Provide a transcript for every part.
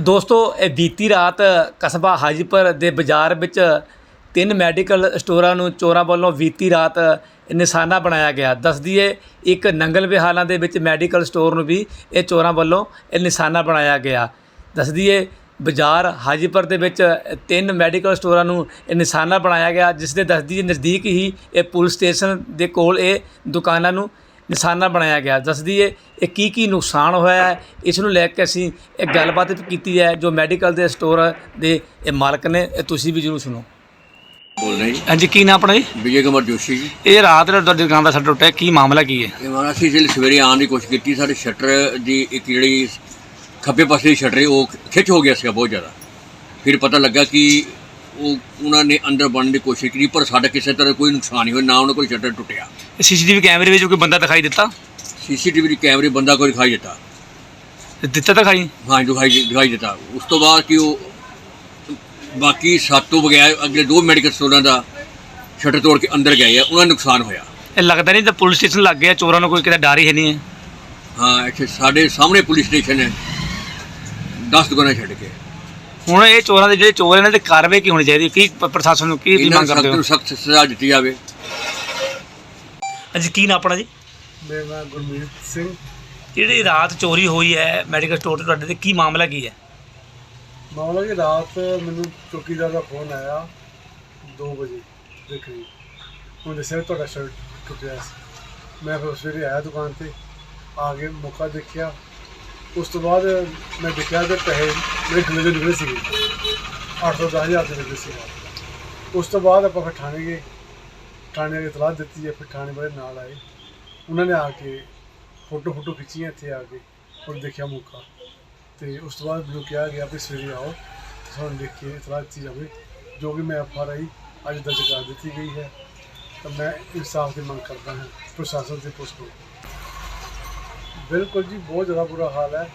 ਦੋਸਤੋ, ਇਹ ਬੀਤੀ ਰਾਤ ਕਸਬਾ ਹਾਜੀਪੁਰ ਦੇ ਬਾਜ਼ਾਰ ਵਿੱਚ ਤਿੰਨ ਮੈਡੀਕਲ ਸਟੋਰਾਂ ਨੂੰ ਚੋਰਾਂ ਵੱਲੋਂ ਬੀਤੀ ਰਾਤ ਨਿਸ਼ਾਨਾ ਬਣਾਇਆ ਗਿਆ। ਦੱਸ ਦਈਏ, ਇੱਕ ਨੰਗਲ ਵਿਹਾਲਾਂ ਦੇ ਵਿੱਚ ਮੈਡੀਕਲ ਸਟੋਰ ਨੂੰ ਵੀ ਇਹ ਚੋਰਾਂ ਵੱਲੋਂ ਇਹ ਨਿਸ਼ਾਨਾ ਬਣਾਇਆ ਗਿਆ। ਦੱਸ ਦਈਏ, ਬਾਜ਼ਾਰ ਹਾਜੀਪੁਰ ਦੇ ਵਿੱਚ ਤਿੰਨ ਮੈਡੀਕਲ ਸਟੋਰਾਂ ਨੂੰ ਇਹ ਨਿਸ਼ਾਨਾ ਬਣਾਇਆ ਗਿਆ, ਜਿਸ ਦੇ ਦੱਸਦੀ ਨਜ਼ਦੀਕ ਹੀ ਇਹ ਪੁਲਿਸ ਸਟੇਸ਼ਨ ਦੇ ਕੋਲ ਇਹ ਦੁਕਾਨਾਂ ਨੂੰ ਨਿਸ਼ਾਨਾ ਬਣਾਇਆ ਗਿਆ ਦੱਸ ਦਈਏ ਇਹ ਕੀ ਕੀ ਨੁਕਸਾਨ ਹੋਇਆ ਹੈ। ਇਸ ਨੂੰ ਲੈ ਕੇ ਅਸੀਂ ਇੱਕ ਗੱਲਬਾਤ ਕੀਤੀ ਹੈ ਜੋ ਮੈਡੀਕਲ ਦੇ ਸਟੋਰ ਦੇ ਇਹ ਮਾਲਕ ਨੇ ਇਹ ਤੁਸੀਂ ਵੀ ਜ਼ਰੂਰ ਸੁਣੋ। ਬੋਲ ਰਹੇ ਜੀ। ਹਾਂਜੀ ਕੀ ਨਾਮ ਆਪਣਾ ਜੀ? ਵਿਜੇ ਕੁਮਾਰ ਜੋਸ਼ੀ ਜੀ। ਇਹ ਰਾਤ ਨੂੰ ਤੁਹਾਡੀ ਦੁਕਾਨ ਦਾ ਸ਼ਟਰ ਟੁੱਟਿਆ ਕੀ ਮਾਮਲਾ ਕੀ ਹੈ? ਇਹ ਮਾਰਾ ਅਸੀਂ ਜਿਹੜੇ ਸਵੇਰੇ ਆਉਣ ਦੀ ਕੋਸ਼ਿਸ਼ ਕੀਤੀ ਸਾਡੇ ਸ਼ਟਰ ਦੀ ਇੱਕ ਜਿਹੜੀ ਖੱਬੇ ਪਾਸੇ ਦੀ ਸ਼ਟਰ ਹੈ ਉਹ ਖਿੱਚ ਹੋ ਗਿਆ ਸੀਗਾ ਬਹੁਤ ਜ਼ਿਆਦਾ। ਫਿਰ ਪਤਾ ਲੱਗਾ ਕਿ ਉਹ ਉਹਨਾਂ ਨੇ ਅੰਦਰ ਬਣਨ ਦੀ ਕੋਸ਼ਿਸ਼ ਕੀਤੀ ਪਰ ਸਾਡਾ ਕਿਸੇ ਤਰ੍ਹਾਂ ਕੋਈ ਨੁਕਸਾਨ ਨਹੀਂ ਹੋਇਆ ਨਾ ਉਹਨਾਂ ਕੋਈ ਸ਼ਟਰ ਟੁੱਟਿਆ। ਸੀਸੀਟੀਵੀ ਕੈਮਰੇ ਵਿੱਚ ਕੋਈ ਬੰਦਾ ਦਿਖਾਈ ਦਿੱਤਾ? ਸੀਸੀਟੀਵੀ ਦੀ ਕੈਮਰੇ ਬੰਦਾ ਕੋਈ ਦਿਖਾਈ ਦਿੱਤਾ। ਦਿੱਤਾ ਦਿਖਾਈ? ਹਾਂ ਦਿਖਾਈ ਦਿਖਾਈ ਦਿੱਤਾ। ਉਸ ਤੋਂ ਬਾਅਦ ਕਿ ਉਹ ਬਾਕੀ ਸੱਤ ਤੋਂ ਬਗੈਰ ਅਗਲੇ ਦੋ ਮੈਡੀਕਲ ਸਟੋਰਾਂ ਦਾ ਸ਼ਟਰ ਤੋੜ ਕੇ ਅੰਦਰ ਗਏ ਆ ਉਹਨਾਂ ਨੂੰ ਨੁਕਸਾਨ ਹੋਇਆ। ਇਹ ਲੱਗਦਾ ਨਹੀਂ ਤਾਂ ਪੁਲਿਸ ਸਟੇਸ਼ਨ ਲੱਗ ਗਿਆ ਚੋਰਾਂ ਨੂੰ ਕੋਈ ਕਿਤੇ ਡਰ ਹੀ ਨਹੀਂ ਹੈ। ਹਾਂ ਇੱਥੇ ਸਾਡੇ ਸਾਹਮਣੇ ਪੁਲਿਸ ਸਟੇਸ਼ਨ ਹੈ। 10 ਦੁਕਾਨਾਂ ਛੱਡ ਕੇ। ਹੁਣ ਇਹ ਚੋਰਾਂ ਦੇ ਜਿਹੜੇ ਚੋਰ ਇਹਨਾਂ ਤੇ ਕਾਰਵਾਈ ਕੀ ਹੋਣੀ ਚਾਹੀਦੀ? ਕੀ ਪ- ਪ੍ਰਸ਼ਾਸਨ ਨੂੰ ਕੀ ਇਹਨਾਂ ਮੰਗ ਕਰਦੇ ਹੋ? ਨੂੰ ਸਖਤ ਸਜ਼ਾ ਦਿੱਤੀ ਜਾਵੇ। ਹਾਂਜੀ ਕੀ ਨਾਮ ਆਪਣਾ ਜੀ? ਮੇਰਾ ਨਾਮ ਗੁਰਮੀਤ ਸਿੰਘ। ਜਿਹੜੀ ਰਾਤ ਚੋਰੀ ਹੋਈ ਹੈ ਮੈਡੀਕਲ ਸਟੋਰ ਤੇ ਤੁਹਾਡੇ ਤੇ ਕੀ ਮਾਮਲਾ ਕੀ ਹੈ? ਮਾਮਲਾ ਕਿ ਰਾਤ ਮੈਨੂੰ ਚੌਕੀਦਾਰ ਦਾ ਫੋਨ ਆਇਆ 2 ਵਜੇ ਦੇ ਕਰੀਬ। ਉਹਨੇ ਦੱਸਿਆ ਤੁਹਾਡਾ ਸ਼ਰਟ ਟੁੱਟਿਆ ਸੀ। ਮੈਂ ਫਿਰ ਸਵੇਰੇ ਆਇਆ ਦੁਕਾਨ ਤੇ ਆ ਕੇ ਮੌਕਾ ਦੇਖਿਆ। ਉਸ ਤੋਂ ਬਾਅਦ ਮੈਂ ਦੇਖਿਆ ਕਿ ਪੈਸੇ ਮੇਰੇ ਖੁੱਲੇ ਦੇ ਨਿਕਲੇ ਸੀਗੇ 810 ਹਜ਼ਾਰ ਦੇ ਨਿਕਲੇ ਸੀਗੇ ਉਸ ਤੋਂ ਬਾਅਦ ਆਪਾਂ ਫਿਰ ਥਾਣੇ ਗਏ। ਥਾਣੇ ਦੀ ਇਤਲਾਹ ਦਿੱਤੀ ਹੈ, ਫਿਰ ਥਾਣੇ ਵਾਲੇ ਨਾਲ ਆਏ। ਉਹਨਾਂ ਨੇ ਆ ਕੇ ਫੋਟੋ ਫੋਟੋ ਖਿੱਚੀਆਂ ਇੱਥੇ ਆ ਕੇ, ਔਰ ਦੇਖਿਆ ਮੌਕਾ। ਤੇ ਉਸ ਤੋਂ ਬਾਅਦ ਮੈਨੂੰ ਕਿਹਾ ਗਿਆ ਵੀ ਸਵੇਰੇ ਆਓ, ਤੇ ਤੁਹਾਨੂੰ ਦੇਖ ਕੇ ਇਤਲਾਹ ਦਿੱਤੀ ਜਾਵੇ, ਜੋ ਕਿ ਮੈਂ ਐਫ ਆਰ ਆਈ ਅੱਜ ਦਰਜ ਕਰ ਦਿੱਤੀ ਗਈ ਹੈ। ਤਾਂ ਮੈਂ ਇਨਸਾਫ ਦੀ ਮੰਗ ਕਰਦਾ ਹਾਂ, ਪ੍ਰਸ਼ਾਸਨ ਤੇ ਪੁਲਿਸ ਨੂੰ ਬਿਲਕੁਲ ਜੀ ਬਹੁਤ ਜ਼ਿਆਦਾ ਬੁਰਾ ਹਾਲ ਹੈ।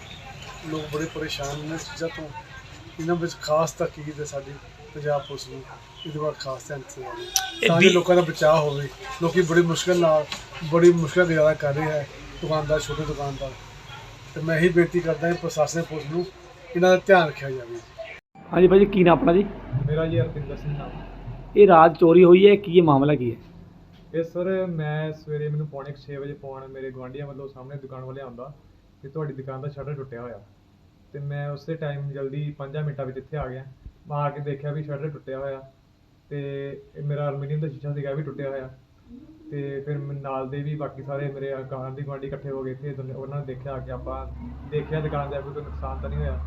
ਲੋਕ ਬੜੇ ਪਰੇਸ਼ਾਨ ਨੇ। ਇਸ ਚੀਜ਼ਾਂ ਤੋਂ ਇਹਨਾਂ ਵਿੱਚ ਖਾਸ ਤਾਕੀਦ ਹੈ ਸਾਡੀ ਪੰਜਾਬ ਪੁਲਿਸ ਨੂੰ ਇਹਦੇ ਬਾਰੇ ਖਾਸ ਧਿਆਨ ਦਿੱਤਾ ਜਾਵੇ ਇਹ ਤਾਂ ਕਿ ਲੋਕਾਂ ਦਾ ਬਚਾਅ ਹੋਵੇ। ਲੋਕੀ ਬੜੀ ਮੁਸ਼ਕਲ ਨਾਲ ਬੜੀ ਮੁਸ਼ਕਲ ਗੁਜ਼ਾਰਾ ਕਰ ਰਹੇ ਹੈ। ਦੁਕਾਨਦਾਰ ਛੋਟੇ ਦੁਕਾਨਦਾਰ। ਤੇ ਮੈਂ ਇਹੀ ਬੇਨਤੀ ਕਰਦਾ ਹਾਂ ਪ੍ਰਸ਼ਾਸਨ ਪੁਲਿਸ ਨੂੰ ਇਹਨਾਂ ਦਾ ਧਿਆਨ ਰੱਖਿਆ ਜਾਵੇ। ਹਾਂਜੀ ਭਾਜੀ ਕੀ ਨਾਮ ਆਪਣਾ ਜੀ? ਮੇਰਾ ਜੀ ਹਰਪਿੰਦਰ ਸਿੰਘ ਨਾਮ। ਇਹ ਰਾਤ ਚੋਰੀ ਹੋਈ ਹੈ। ਕੀ ਇਹ ਮਾਮਲਾ ਕੀ ਹੈ? ਇਹ ਸਰ, ਮੈਂ ਸਵੇਰੇ ਮੈਨੂੰ ਪੌਣੇ 6 ਵਜੇ ਫੋਨ ਮੇਰੇ ਗੁਆਂਢੀਆਂ ਵੱਲੋਂ ਸਾਹਮਣੇ ਦੁਕਾਨ ਵਾਲੇ ਆਉਂਦਾ ਕਿ ਤੁਹਾਡੀ ਦੁਕਾਨ ਦਾ ਸ਼ਟਰ ਟੁੱਟਿਆ ਹੋਇਆ। ਤੇ ਮੈਂ ਉਸੇ ਟਾਈਮ ਜਲਦੀ 5 ਮਿੰਟਾਂ ਵਿੱਚ ਇੱਥੇ ਆ ਗਿਆ। ਮੈਂ ਆ ਕੇ ਦੇਖਿਆ ਵੀ ਸ਼ਟਰ ਟੁੱਟਿਆ ਹੋਇਆ ਤੇ ਇਹ ਮੇਰਾ ਅਲਮੀਨੀਅਮ ਦਾ ਸ਼ੀਸ਼ਾ ਸੀਗਾ ਇਹ ਵੀ ਟੁੱਟਿਆ ਹੋਇਆ। ਤੇ ਫਿਰ ਮੈਂ ਨਾਲ ਦੇ ਵੀ ਬਾਕੀ ਸਾਰੇ ਮੇਰੇ ਗਾਂਢੀ ਗੁਆਂਢੀ ਇਕੱਠੇ ਹੋ ਗਏ ਇੱਥੇ, ਦੋਨੇ- ਉਹਨਾਂ ਨੇ ਦੇਖਿਆ ਆ ਕੇ ਆਪਾਂ ਦੇਖਿਆ ਦੁਕਾਨ ਦਾ ਕੋਈ ਨੁਕਸਾਨ ਤਾਂ ਨਹੀਂ ਹੋਇਆ।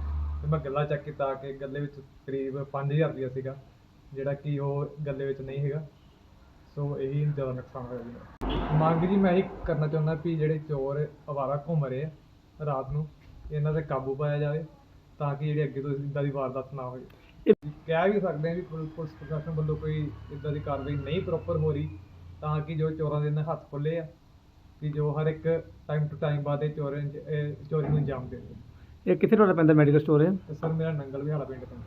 ਤੇ ਮੈਂ ਗੱਲਾ ਚੈੱਕ ਕੀਤਾ ਕਿ ਗੱਲੇ ਵਿੱਚ ਕਰੀਬ 5000 ਰੁਪਇਆ ਸੀਗਾ, ਜਿਹੜਾ ਕਿ ਉਹ ਗੱਲੇ ਵਿੱਚ ਨਹੀਂ ਹੈਗਾ। ਸੋ ਇਹੀ ਜ਼ਿਆਦਾ ਨੁਕਸਾਨ ਹੋਇਆ ਜੀ। ਮੰਗ ਜੀ ਮੈਂ ਇਹ ਕਰਨਾ ਚਾਹੁੰਦਾ ਵੀ ਜਿਹੜੇ ਚੋਰ ਅਵਾਰਾ ਘੁੰਮ ਰਹੇ ਆ ਰਾਤ ਨੂੰ ਇਹਨਾਂ ਤੇ ਕਾਬੂ ਪਾਇਆ ਜਾਵੇ ਤਾਂ ਕਿ ਜਿਹੜੇ ਅੱਗੇ ਤੋਂ ਇਦਾਂ ਦੀ ਵਾਰਦਾਤ ਨਾ ਹੋਵੇ। ਕਹਿ ਵੀ ਸਕਦੇ ਆ ਵੀ ਪੁਲ- ਪੁਲਿਸ ਪ੍ਰਸ਼ਾਸਨ ਵੱਲੋਂ ਕੋਈ ਇਦਾਂ ਦੀ ਕਾਰਵਾਈ ਨਹੀਂ ਪ੍ਰੋਪਰ ਹੋ ਰਹੀ ਤਾਂ ਕਿ ਜੋ ਚੋਰਾਂ ਦੇ ਇਹਨਾਂ ਹੱਥ ਖੁੱਲੇ ਆ ਕਿ ਜੋ ਹਰ ਇੱਕ ਟਾਈਮ ਟੂ ਟਾਈਮ ਬਾਅਦ ਇਹ ਚੋਰੀ ਚੋਰੀ ਨੂੰ ਅੰਜਾਮ ਦੇ ਇਹ ਕਿੱਥੇ ਤੁਹਾਡਾ ਪੈਂਦਾ ਮੈਡੀਕਲ ਸਟੋਰ ਹੈ? ਸਰ ਮੇਰਾ ਨੰਗਲ ਵਿਹਾਲਾ ਪਿੰਡ ਤੋਂ